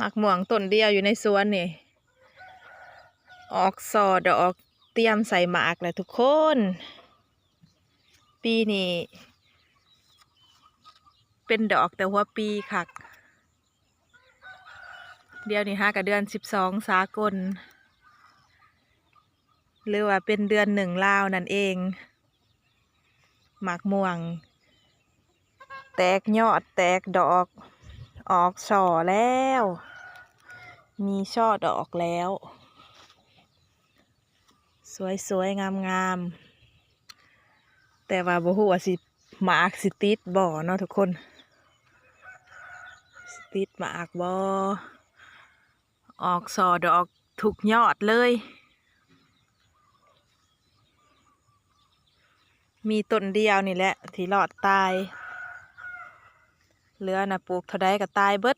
หมักม่วงต้นเดียวอยู่ในสวนนี่ ออกซอดอกเตรียมใส่หมากเลยทุกคน ปีนี้ เป็นดอกแต่หัวปีคัก เดียวนี่ห้ากับเดือนสิบสองสากล หรือว่าเป็นเดือนหนึ่งลาวนั่นเอง หมากม่วง แตกยอดแตกดอก ออกช่อแล้ว มีช่อดอกแล้ว สวยๆ งามๆ แต่ว่าบ่ฮู้ว่าสิหมากสิติดบ่เนาะทุกคน สิติดหมากบ่ออกช่อดอกทุกยอดเลย มีต้นเดียวนี่แหละ ที่รอดตาย เหลือนะปลูกเท่าใดก็ตายเบิด